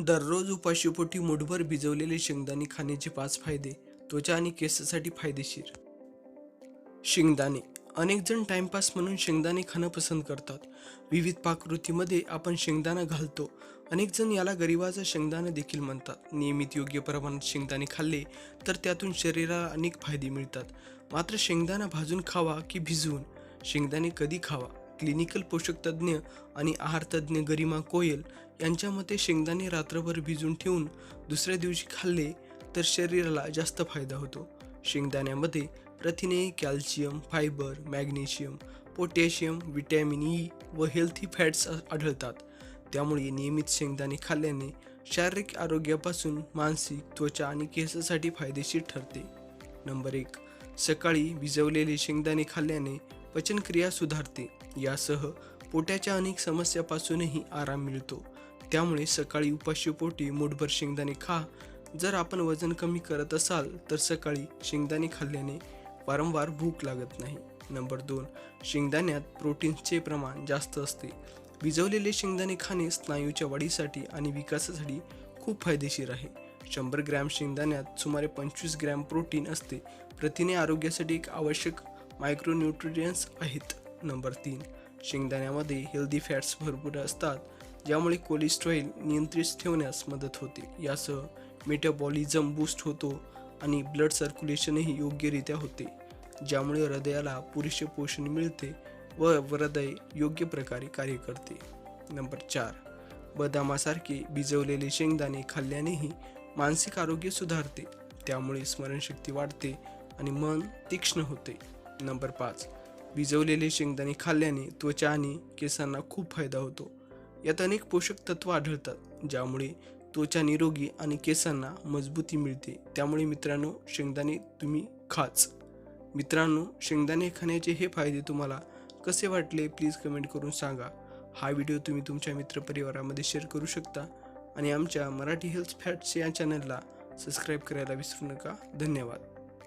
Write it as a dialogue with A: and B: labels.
A: दररोज उपाशीपोटी मुठभर भिजवलेले शेंगदाणे खाण्याचे पाच फायदे त्वचा आणि केसासाठी फायदेशीर. शेंगदाणे. अनेक जण टाइमपास म्हणून शेंगदाणे खाणं पसंत करतात. विविध पाककृतीमध्ये आपण शेंगदाणा घालतो. अनेक जण याला गरिबाचा शेंगदाणा देखील म्हणतात. नियमित योग्य प्रमाणात शेंगदाणे खाल्ले तर त्यातून शरीराला अनेक फायदे मिळतात. मात्र शेंगदाणा भाजून खावा की भिजवून? शेंगदाणे कधी खावा? क्लिनिकल पोषक तज्ज्ञ आणि आहार तज्ज्ञ गरिमा कोयल यांच्या मते शेंगदाणे रात्रभर भिजून ठेवून दुसऱ्या दिवशी खाल्ले तर शरीराला जास्त फायदा होतो. शेंगदाण्यामध्ये प्रथिने calcium fibre magnesium potassium vitamin E व हेल्थी फॅट्स आढळतात. त्यामुळे नियमित शेंगदाणे खाल्ल्याने शारीरिक आरोग्यापासून मानसिक त्वचा आणि केसासाठी फायदेशीर ठरते. नंबर एक सकाळी भिजवलेले शेंगदाणे खाल्ल्याने पचनक्रिया सुधारते. यासह पोटाच्या अनेक समस्यापासूनही आराम मिळतो. त्यामुळे सकाळी उपाशीपोटी मुठभर शेंगदाणे खा. जर आपण वजन कमी करत असाल तर सकाळी शेंगदाणे खाल्ल्याने वारंवार भूक लागत नाही. नंबर दोन शेंगदाण्यात प्रोटीन्सचे प्रमाण जास्त असते. भिजवलेले शेंगदाणे खाणे स्नायूच्या वाढीसाठी आणि विकासासाठी खूप फायदेशीर आहे. शंभर ग्रॅम शेंगदाण्यात सुमारे पंचवीस ग्रॅम प्रोटीन असते. प्रथिने आरोग्यासाठी एक आवश्यक मायक्रोन्यूट्रियन्स आहेत. नंबर तीन शेंगदाण्यामध्ये हेल्दी फॅट्स भरपूर असतात ज्यामुळे कोलेस्ट्रॉल नियंत्रित ठेवण्यास मदत होते. यासह मेटाबॉलिझम बूस्ट होतो आणि ब्लड सर्क्युलेशनही योग्यरित्या होते ज्यामुळे हृदयाला पुरेसे पोषण मिळते व हृदय योग्य प्रकारे कार्य करते. नंबर चार बदामासारखे भिजवलेले शेंगदाणे खाल्ल्यानेही मानसिक आरोग्य सुधारते त्यामुळे स्मरणशक्ती वाढते आणि मन तीक्ष्ण होते. नंबर पाच. भिजवलेले शेंगदाणे खाल्ल्याने त्वचा आणि केसांना खूप फायदा होतो. यात अनेक पोषक तत्व आढळतात ज्यामुळे त्वचा निरोगी आणि केसांना मजबूती मिळते. त्यामुळे मित्रांनो शेंगदाणे तुम्ही खाच. मित्रांनो शेंगदाणे खाण्याचे हे फायदे तुम्हाला कसे वाटले प्लीज कमेंट करून सांगा. हा व्हिडिओ तुम्ही तुमच्या मित्रपरिवारामध्ये शेअर करू शकता आणि आमच्या मराठी हेल्थ फॅट्स या चॅनलला सबस्क्राईब करायला विसरू नका. धन्यवाद.